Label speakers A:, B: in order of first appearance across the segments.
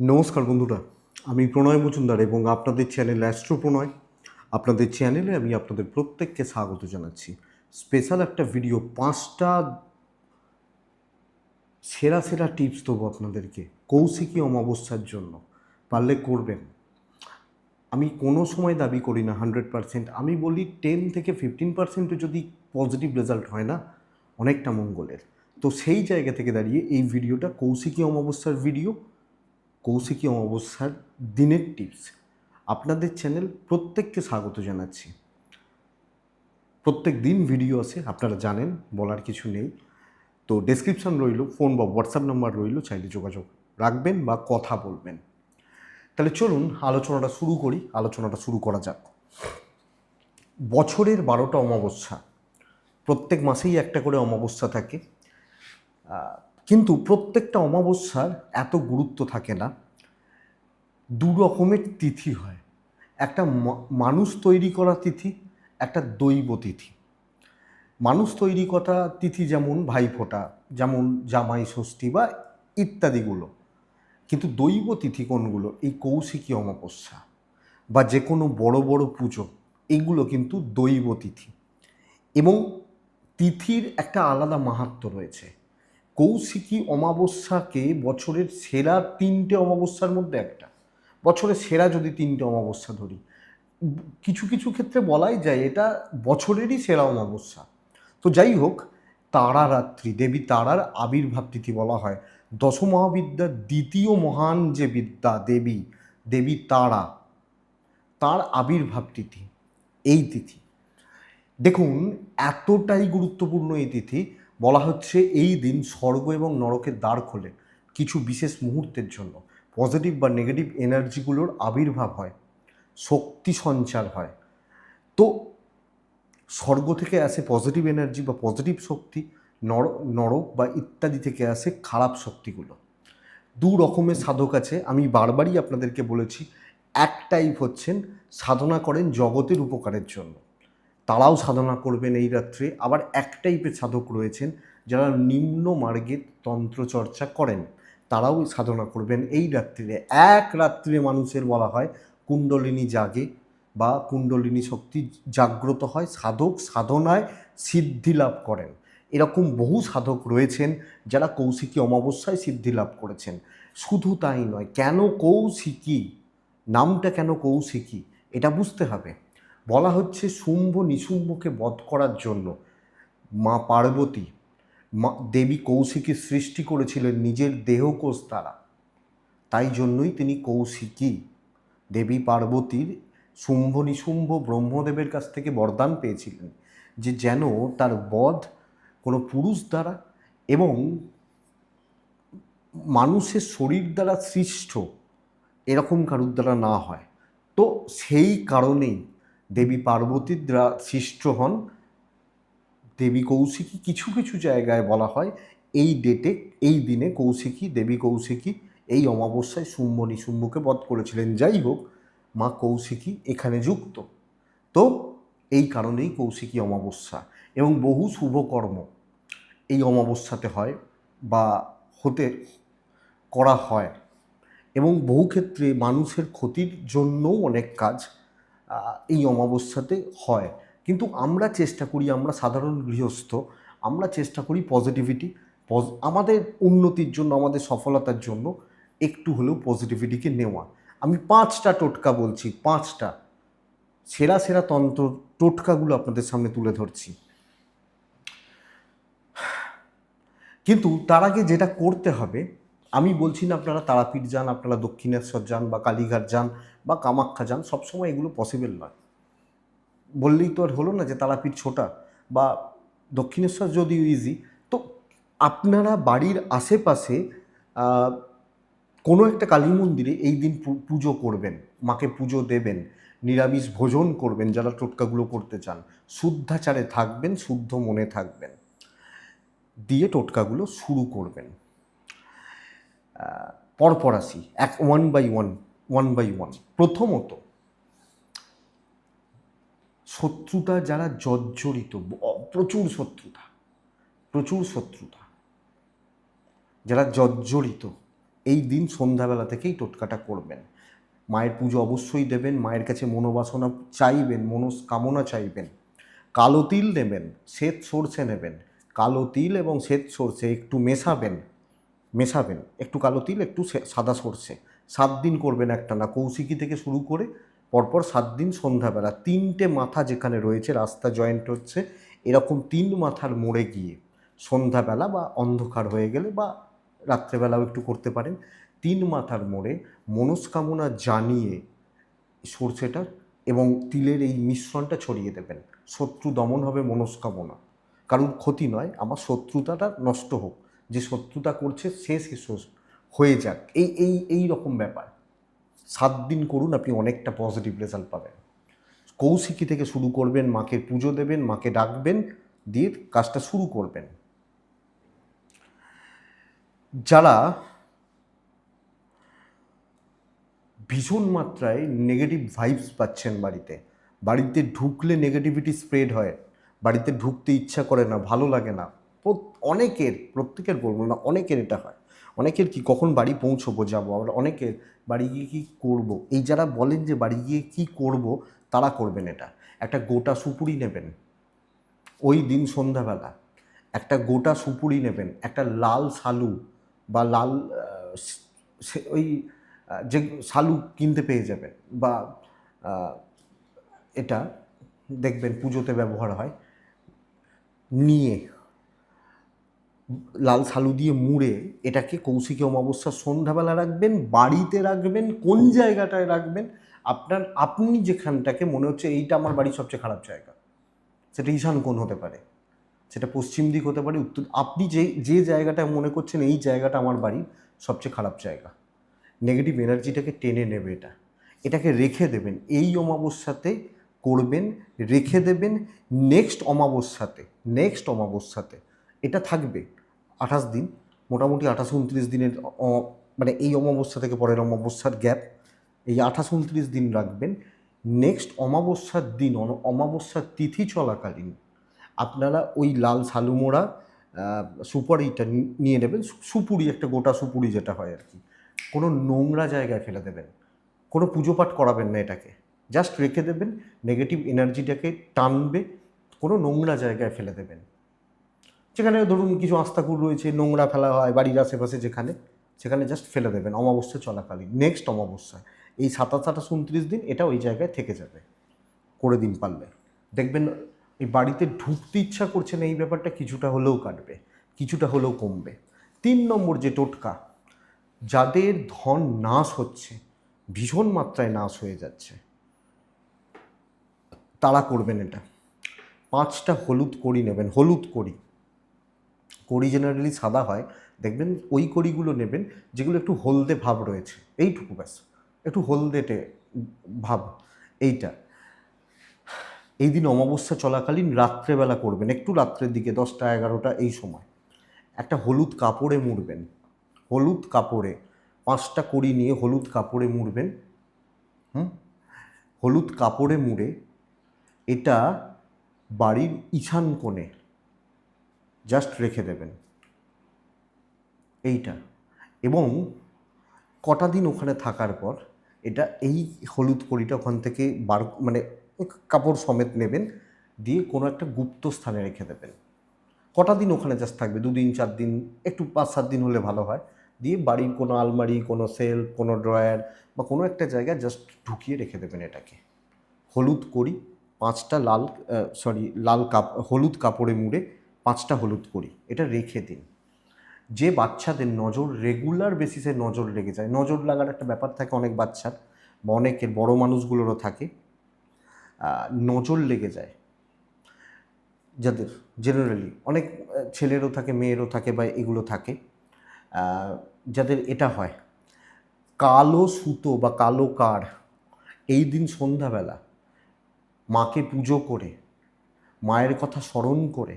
A: নমস্কার বন্ধুরা, আমি প্রণয় মজুমদার এবং আপনাদের চ্যানেল অ্যাস্ট্রো প্রণয়। আপনাদের চ্যানেলে আমি আপনাদের প্রত্যেককে স্বাগত জানাচ্ছি। স্পেশাল একটা ভিডিও, পাঁচটা সেরা সেরা টিপস দেবো আপনাদেরকে, কৌশিকী অমাবস্যার জন্য, পারলে করবেন। আমি কোনো সময় দাবি করি না, হান্ড্রেড পারসেন্ট। আমি বলি টেন থেকে ফিফটিন পার্সেন্টও যদি পজিটিভ রেজাল্ট হয় না, অনেকটা মঙ্গলের। তো সেই জায়গা থেকে দাঁড়িয়ে এই ভিডিওটা কৌশিকী অমাবস্যার ভিডিও কৌশিকী অমাবস্যার দিনের টিপস আপনাদের চ্যানেল প্রত্যেককে স্বাগত জানাচ্ছি। প্রত্যেক দিন ভিডিও আছে, আপনারা জানেন, বলার কিছু নেই। তো ডেসক্রিপশন রইল ফোন বা হোয়াটসঅ্যাপ নাম্বার রইল, চাইলে যোগাযোগ রাখবেন বা কথা বলবেন। তাহলে চলুন আলোচনাটা শুরু করি, আলোচনাটা শুরু করা যাক। বছরের বারোটা অমাবস্যা, প্রত্যেক মাসেই একটা করে অমাবস্যা থাকে। কিন্তু প্রত্যেকটা অমাবস্যার এত গুরুত্ব থাকে না। দু রকমের তিথি হয়। একটা মানুষ তৈরি করা তিথি, একটা দৈব তিথি। মানুষ তৈরি করা তিথি যেমন ভাইফোঁটা, যেমন জামাই ষষ্ঠী বা ইত্যাদিগুলো। কিন্তু দৈব তিথি কোনগুলো? এই কৌশিকী অমাবস্যা বা যে কোনো বড় বড় পুজো, এগুলো কিন্তু দৈব তিথি। এবং তিথির একটা আলাদা মাহাত্ম রয়েছে। কৌশিকী অমাবস্যাকে বছরের সেরা তিনটে অমাবস্যার মধ্যে একটা। বছরের সেরা যদি তিনটে অমাবস্যা ধরি। কিছু কিছু ক্ষেত্রে বলাই যায় এটা বছরেরই সেরা অমাবস্যা। তো যাই হোক তারা রাত্রি দেবী তারার আবির্ভাব তিথি বলা হয়। দশমহাবিদ্যার দ্বিতীয় মহান যে বিদ্যা, দেবী দেবী তারা, তার আবির্ভাব তিথি, এই তিথি। দেখুন, এতটাই গুরুত্বপূর্ণ এই তিথি বলা হচ্ছে এই দিন স্বর্গ এবং নরকের দ্বার খোলে কিছু বিশেষ মুহূর্তের জন্য। পজিটিভ বা নেগেটিভ এনার্জিগুলোর আবির্ভাব হয়, শক্তি সঞ্চার হয়। তো স্বর্গ থেকে আসে পজিটিভ এনার্জি বা পজিটিভ শক্তি, নর, নরক বা ইত্যাদি থেকে আসে খারাপ শক্তিগুলো। দু রকমের সাধক আছে। আমি বারবারই আপনাদেরকে বলেছি, এক টাইপ হচ্ছেন সাধনা করেন জগতের উপকারের জন্য। তারাও সাধনা করবেন এই রাত্রে। আবার এক টাইপের সাধক রয়েছেন যারা নিম্ন মার্গের তন্ত্রচর্চা করেন। তারাও সাধনা করবেন এই রাত্রিরে। এক রাত্রে মানুষের বলা হয় কুণ্ডলিনী জাগে বা কুণ্ডলিনী শক্তি জাগ্রত হয়, সাধক সাধনায় সিদ্ধি লাভ করেন। এরকম বহু সাধক রয়েছেন যারা কৌশিকী অমাবস্যায় সিদ্ধি লাভ করেছেন। শুধু তাই নয়, কেন কৌশিকী? নামটা কেন কৌশিকী? এটা বুঝতে হবে। বলা হচ্ছে শুম্ভ নিশুম্ভকে বধ করার জন্য মা পার্বতী, মা দেবী কৌশিকী সৃষ্টি করেছিলেন নিজের দেহকোষ দ্বারা। তাই জন্যই তিনি কৌশিকী। দেবী পার্বতীর শুম্ভ নিশুম্ভ ব্রহ্মদেবের কাছ থেকে বরদান পেয়েছিলেন যে যেন তার বধ কোনো পুরুষ দ্বারা এবং মানুষের শরীর দ্বারা সৃষ্ট এরকম কারুর দ্বারা না হয়। তো সেই কারণেই দেবী পার্বতীর দ্বারা সৃষ্ট হন। দেবী কৌশিকী কিছু কিছু জায়গায় বলা হয়, এই ডেটে, এই দিনে কৌশিকী, দেবী কৌশিকী এই অমাবস্যায় শুম্ভ নিশুম্ভকে বধ করেছিলেন। যাই হোক, মা কৌশিকী এখানে যুক্ত। তো এই কারণেই কৌশিকী অমাবস্যা এবং বহু শুভকর্ম এই অমাবস্যাতে হয় বা হতে করা হয়। এবং বহু ক্ষেত্রে মানুষের ক্ষতির জন্যও অনেক কাজ এই অমাবস্যাতে হয়। কিন্তু আমরা চেষ্টা করি, আমরা সাধারণ গৃহস্থ, আমরা চেষ্টা করি পজিটিভিটি আমাদের উন্নতির জন্য, আমাদের সফলতার জন্য একটু হলেও পজিটিভিটিকে নেওয়া। আমি পাঁচটা টোটকা বলছি, পাঁচটা। সেরা সেরা তন্ত্র টোটকাগুলো আপনাদের সামনে তুলে ধরছি। কিন্তু তার আগে যেটা করতে হবে আমি বলছি না আপনারা তারাপীঠ যান, আপনারা দক্ষিণেশ্বর যান বা কালীঘাট যান বা কামাখ্যা যান, সবসময় এগুলো পসিবল নয়। বললেই তো আর হলো না যে তারাপীঠ ছোটা বা দক্ষিণেশ্বর যদিও ইজি তো আপনারা বাড়ির আশেপাশে কোনো একটা কালী মন্দিরে এই দিন পুজো করবেন, মাকে পুজো দেবেন, নিরামিষ ভোজন করবেন যারা টোটকাগুলো করতে চান, শুদ্ধাচারে থাকবেন, শুদ্ধ মনে থাকবেন, দিয়ে টোটকাগুলো শুরু করবেন। পরপর আসি, এক one by one one by one প্রথমত, শত্রুতা যারা জর্জরিত প্রচুর শত্রুতা প্রচুর শত্রুতা, যারা জর্জরিত, এই দিন সন্ধ্যাবেলা থেকেই টোটকাটা করবেন। মায়ের পুজো অবশ্যই দেবেন, মায়ের কাছে মনোবাসনা চাইবেন, মনস্কামনা চাইবেন। কালো তিল নেবেন, শ্বেত সর্ষে নেবেন। কালো তিল এবং শ্বেত সর্ষে একটু মেশাবেন। মেশাবেন। একটু কালো তিল, একটু সাদা সর্ষে। সাত দিন করবেন একটা না কৌশিকী থেকে শুরু করে পরপর সাত দিন সন্ধ্যাবেলা। তিনটে মাথা যেখানে রয়েছে, রাস্তা জয়েন্ট হচ্ছে, এরকম তিন মাথার মোড়ে গিয়ে সন্ধ্যাবেলা বা অন্ধকার হয়ে গেলে বা রাত্রেবেলাও একটু করতে পারেন। তিন মাথার মোড়ে মনস্কামনা জানিয়ে সর্ষেটা এবং তিলের এই মিশ্রণটা ছড়িয়ে দেবেন। শত্রু দমন হবে মনস্কামনা। কারোর ক্ষতি নয়, আমার শত্রুতাটা নষ্ট হোক। যে শত্রুতা করছে সে শেষ হয়ে যাক। এই এই এই রকম ব্যাপার। সাত দিন করুন, আপনি অনেকটা পজিটিভ রেজাল্ট পাবেন। কৌশিকী থেকে শুরু করবেন, মাকে পুজো দেবেন, মাকে ডাকবেন, দিয়ে কাজটা শুরু করবেন। যারা ভীষণ মাত্রায় নেগেটিভ ভাইবস পাচ্ছেন বাড়িতে বাড়িতে ঢুকলে নেগেটিভিটি স্প্রেড হয়, বাড়িতে ঢুকতে ইচ্ছা করে না, ভালো লাগে না অনেকের, প্রত্যেকের বলব না অনেকের এটা হয়। অনেকের কি কখন বাড়ি পৌঁছবো যাব, আবার অনেকের বাড়ি গিয়ে কী করব? এই যারা বলেন যে বাড়ি গিয়ে কী করব, তারা করবেন এটা। একটা গোটা সুপুরি নেবেন। ওই দিন সন্ধ্যাবেলা একটা গোটা সুপুরি নেবেন, একটা লাল শালু বা লাল ওই যে শালু কিনতে পেয়ে যাবেন বা এটা দেখবেন পুজোতে ব্যবহার হয়। নিয়ে লাল শালু দিয়ে মুড়ে এটাকে কৌশিকী অমাবস্যার সন্ধ্যাবেলা রাখবেন, বাড়িতে রাখবেন, কোন জায়গাটায় রাখবেন, আপনার, আপনি যেখানটাকে, মনে হচ্ছে এইটা আমার বাড়ির সবচেয়ে খারাপ জায়গা। সেটা ঈশান কোণ হতে পারে, সেটা পশ্চিম দিক হতে পারে, উত্তর, আপনি যে যে জায়গাটা মনে করছেন এই জায়গাটা আমার বাড়ির সবচেয়ে খারাপ জায়গা। নেগেটিভ এনার্জিটাকে টেনে নেবে এটা, এটাকে রেখে দেবেন, এই অমাবস্যাতে করবেন, রেখে দেবেন নেক্সট অমাবস্যাতে নেক্সট অমাবস্যাতে, এটা থাকবে। আঠাশ দিন, মোটামুটি আঠাশ উনত্রিশ দিনের মানে এই অমাবস্যা থেকে পরের অমাবস্যার গ্যাপ। এই আঠাশ উনত্রিশ দিন রাখবেন। নেক্সট অমাবস্যার দিন অমাবস্যার তিথি চলাকালীন আপনারা ওই লাল শালুমোড়া সুপারিটা নিয়ে নেবেন। সুপুরি, একটা গোটা সুপুরি যেটা হয় আর কি। কোনো নোংরা জায়গায় ফেলে দেবেন। কোনো পুজো পাঠ করাবেন না এটাকে। জাস্ট রেখে দেবেন, নেগেটিভ এনার্জিটাকে টানবে, কোনো নোংরা জায়গায় ফেলে দেবেন। যেখানে ধরুন কিছু আস্তাকুর রয়েছে, নোংরা ফেলা হয় বাড়ির আশেপাশে যেখানে, সেখানে জাস্ট ফেলে দেবেন অমাবস্যা চলাকালীন নেক্সট অমাবস্যা। এই সাতাশ, আঠাশ, উনত্রিশ দিন এটা ওই জায়গায় থেকে যাবে, করে দিন পারলে। দেখবেন এই বাড়িতে ঢুকতে ইচ্ছা করছে না, এই ব্যাপারটা কিছুটা হলেও কাটবে, কিছুটা হলেও কমবে। তিন নম্বর যে টোটকা, যাদের ধন নাশ হচ্ছে, ভীষণ মাত্রায় নাশ হয়ে যাচ্ছে, তারা করবেন এটা। পাঁচটা হলুদ কড়ি নেবেন, হলুদ কড়ি। কড়ি জেনারেলি সাদা হয়, দেখবেন ওই কড়িগুলো নেবেন যেগুলো একটু হলদে ভাব রয়েছে। এইটুকু ব্যাস। একটু হলদেটে ভাব, এইটা। এই দিন অমাবস্যা চলাকালীন রাত্রেবেলা করবেন, একটু রাত্রের দিকে, দশটা, এগারোটা, এই সময়। একটা হলুদ কাপড়ে মুড়বেন। হলুদ কাপড়ে, পাঁচটা কড়ি নিয়ে হলুদ কাপড়ে মুড়বেন। হুম? হলুদ কাপড়ে মুড়ে, এটা বাড়ির ইছান কোণে জাস্ট রেখে দেবেন। এইটা। এবং কটা দিন ওখানে থাকার পর এটা এই হলুদ কড়িটা ওখান থেকে বার মানে কাপড় সমেত নেবেন, দিয়ে কোনো একটা গুপ্ত স্থানে রেখে দেবেন। কটা দিন ওখানে জাস্ট থাকবে? দুদিন চার দিন, একটু পাঁচ, সাত দিন হলে ভালো হয়। দিয়ে বাড়ির কোনো আলমারি, কোনো সেলফ কোনো ড্রয়ার বা কোনো একটা জায়গায় জাস্ট ঢুকিয়ে রেখে দেবেন এটাকে। হলুদ করি, পাঁচটা লাল সরি লাল কাপ, হলুদ কাপড়ে মুড়ে পাঁচটা হলুদ করি, এটা রেখে দিন। যে বাচ্চাদের নজর রেগুলার বেসিসে নজর লেগে যায়, নজর লাগার একটা ব্যাপার থাকে অনেক বাচ্চার, বা অনেকের বড় মানুষগুলোরও থাকে নজর লেগে যায়। যাদের জেনারেলি অনেক ছেলেরও থাকে, মেয়েরও থাকে বা এগুলো থাকে যাদের এটা হয়, কালো সুতো বা কালো কার, এই দিন সন্ধ্যাবেলা মাকে পুজো করে, মায়ের কথা স্মরণ করে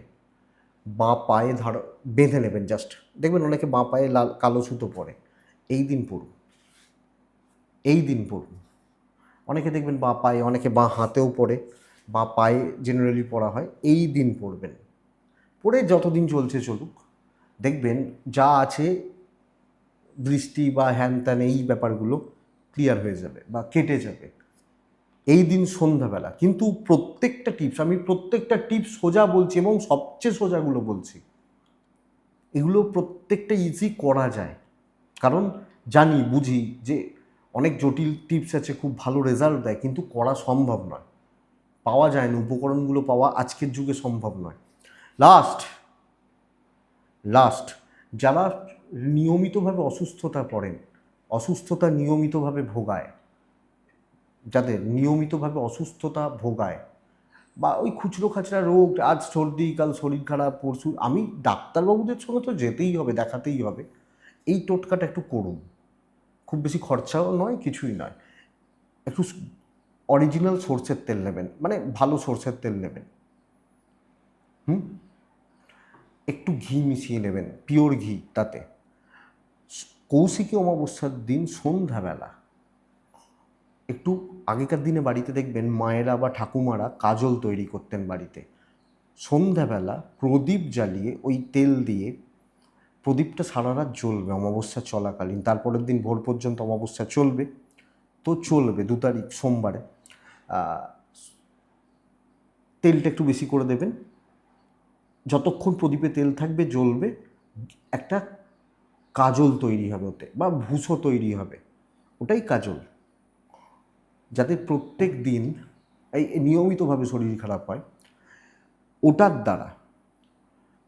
A: বাঁ পায়ে ধার, বেঁধে নেবেন জাস্ট দেখবেন অনেকে বাঁ পায়ে লাল, কালো সুতো পরে। এই দিন পড়ুন এই দিন পড়ুন অনেকে দেখবেন বাঁ পায়ে, অনেকে বাঁ হাতেও পড়ে বা পায়ে জেনারেলি পড়া হয়। এই দিন পড়বেন পড়ে যতদিন চলছে চলুক, দেখবেন যা আছে বৃষ্টি বা হ্যান ত্যান এই ব্যাপারগুলো ক্লিয়ার হয়ে যাবে বা কেটে যাবে। এই দিন সন্ধ্যাবেলা। কিন্তু প্রত্যেকটা টিপস আমি প্রত্যেকটা টিপস সোজা বলছি এবং সবচেয়ে সোজাগুলো বলছি। এগুলো প্রত্যেকটা ইজি করা যায়। কারণ জানি, বুঝি যে অনেক জটিল টিপস আছে, খুব ভালো রেজাল্ট দেয়, কিন্তু করা সম্ভব নয়। পাওয়া যায় না, উপকরণগুলো পাওয়া আজকের যুগে সম্ভব নয়। লাস্ট লাস্ট যারা নিয়মিতভাবে অসুস্থতা পড়েন, অসুস্থতা নিয়মিতভাবে ভোগায় যাদের নিয়মিতভাবে অসুস্থতা ভোগায় বা ওই খুচরো খাচরা রোগ, আজ সর্দি, কাল শরীর খারাপ, পরশু, আমি ডাক্তারবাবুদের সঙ্গে তো যেতেই হবে, দেখাতেই হবে। এই টোটকাটা একটু করুন। খুব বেশি খরচাও নয়, কিছুই নয়। একটু অরিজিনাল সর্ষের তেল নেবেন মানে ভালো সর্ষের তেল নেবেন। হুম? একটু ঘি মিশিয়ে নেবেন পিওর ঘি তাতে। কৌশিকী অমাবস্যার দিন সন্ধ্যাবেলা। একটু আগেকার দিনে বাড়িতে দেখবেন মায়েরা বা ঠাকুমারা কাজল তৈরি করতেন বাড়িতে। সন্ধ্যাবেলা প্রদীপ জ্বালিয়ে ওই তেল দিয়ে প্রদীপটা সারা রাত জ্বলবে অমাবস্যা চলাকালীন, তারপরের দিন ভোর পর্যন্ত অমাবস্যা চলবে। তো চলবে দু তারিখ সোমবারে। তেলটা একটু বেশি করে দেবেন। যতক্ষণ প্রদীপে তেল থাকবে জ্বলবে, একটা কাজল তৈরি হবে ওতে বা ভুসো তৈরি হবে। ওটাই কাজল। যাতে প্রত্যেক দিন এই নিয়মিতভাবে শরীর খারাপ হয়, ওটার দ্বারা,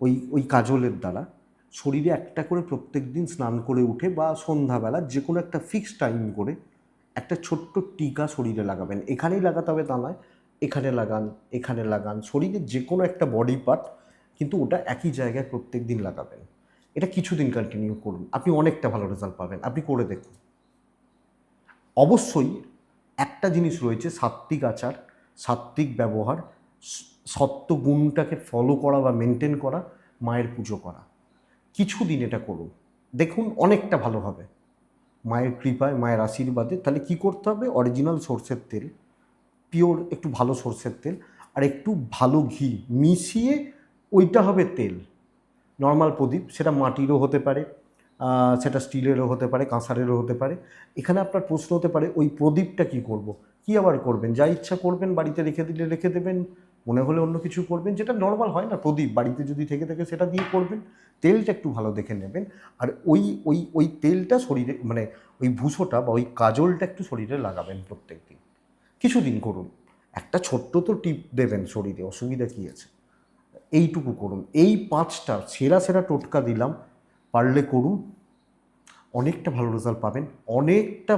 A: ওই ওই কাজলের দ্বারা শরীরে একটা করে প্রত্যেক দিন স্নান করে উঠে বা সন্ধ্যাবেলা যে কোনো একটা ফিক্সড টাইম করে একটা ছোট্ট টিকা শরীরে লাগাবেন। এখানেই লাগাতে হবে তা নয়, এখানে লাগান এখানে লাগান। শরীরের যে কোনো একটা বডি পার্ট কিন্তু ওটা একই জায়গায় প্রত্যেক দিন লাগাবেন। এটা কিছুদিন কন্টিনিউ করুন। আপনি অনেকটা ভালো রেজাল্ট পাবেন। আপনি করে দেখুন। অবশ্যই একটা জিনিস রয়েছে, সাত্ত্বিক আচার, সাত্ত্বিক ব্যবহার সত্য গুণটাকে ফলো করা বা মেনটেন করা, মায়ের পুজো করা। কিছুদিন এটা করুন। দেখুন অনেকটা ভালো হবে। মায়ের কৃপায়, মায়ের আশীর্বাদে তাহলে কি করতে হবে? অরিজিনাল সর্ষের তেল পিওর একটু ভালো সর্ষের তেল, আর একটু ভালো ঘি মিশিয়ে ওইটা হবে তেল। নর্মাল প্রদীপ, সেটা মাটিরও হতে পারে। সেটা স্টিলেরও হতে পারে, কাঁসারেরও হতে পারে। এখানে আপনার প্রশ্ন হতে পারে, ওই প্রদীপটা কি করব? কি আবার করবেন? যা ইচ্ছা করবেন, বাড়িতে রেখে দিলে রেখে দেবেন, মনে হলে অন্য কিছু করবেন, যেটা নর্মাল হয় না, প্রদীপ বাড়িতে যদি থেকে থাকে সেটা দিয়ে করবেন, তেলটা একটু ভালো দেখে নেবেন, আর ওই ওই ওই তেলটা শরীরে মানে ওই ভুষোটা বা ওই কাজলটা একটু শরীরে লাগাবেন প্রত্যেক দিন কিছুদিন করুন। একটা ছোট্ট তো টিপ দেবেন শরীরে, অসুবিধা কী আছে? এইটুকু করুন। এই পাঁচটা সেরা সেরা টোটকা দিলাম। পারলে করুন, অনেকটা ভালো রেজাল্ট পাবেন, অনেকটা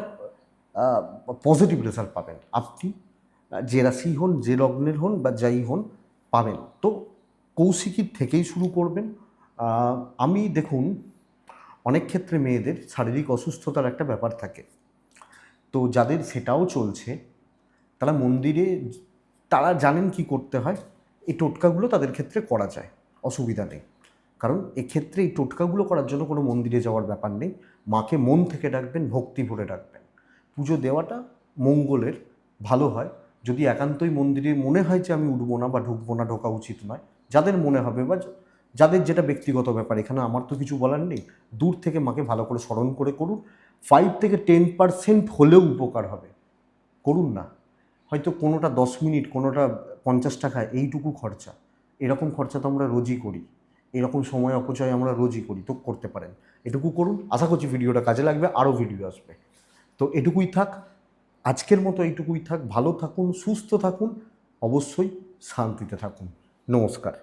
A: পজিটিভ রেজাল্ট পাবেন। আপনি, যে রাশি হন, যে লগ্নের হন বা যাই হন, পাবেন। তো কৌশিকীর থেকেই শুরু করবেন। আমি দেখুন, অনেক ক্ষেত্রে মেয়েদের শারীরিক অসুস্থতার একটা ব্যাপার থাকে। তো যাদের সেটাও চলছে, তারা মন্দিরে, তারা জানেন কি করতে হয়, এই টোটকাগুলো তাদের ক্ষেত্রে করা যায়, অসুবিধা নেই। কারণ এক্ষেত্রে এই টোটকাগুলো করার জন্য কোনো মন্দিরে যাওয়ার ব্যাপার নেই। মাকে মন থেকে ডাকবেন, ভক্তি ভরে ডাকবেন। পুজো দেওয়াটা মঙ্গলের, ভালো হয়। যদি একান্তই মন্দিরে মনে হয় যে আমি উঠবো না বা ঢুকবো না, ঢোকা উচিত নয়, যাদের মনে হবে বা যাদের যেটা ব্যক্তিগত ব্যাপার, এখানে আমার তো কিছু বলার নেই। দূর থেকে মাকে ভালো করে স্মরণ করে করুন। ফাইভ থেকে টেন পার্সেন্ট হলেও উপকার হবে। করুন না। হয়তো কোনোটা দশ মিনিট, কোনোটা পঞ্চাশ টাকা, এইটুকু খরচা। এরকম খরচা তো আমরা রোজই করি। এরকম সময় অপচয় আমরা রোজই করি, তো করতে পারেন। এটুকু করুন, আশা করছি ভিডিওটা কাজে লাগবে, আরও ভিডিও আসবে। তো এটুকুই থাক, আজকের মতো এইটুকুই থাক, ভালো থাকুন, সুস্থ থাকুন, অবশ্যই শান্তিতে থাকুন। নমস্কার।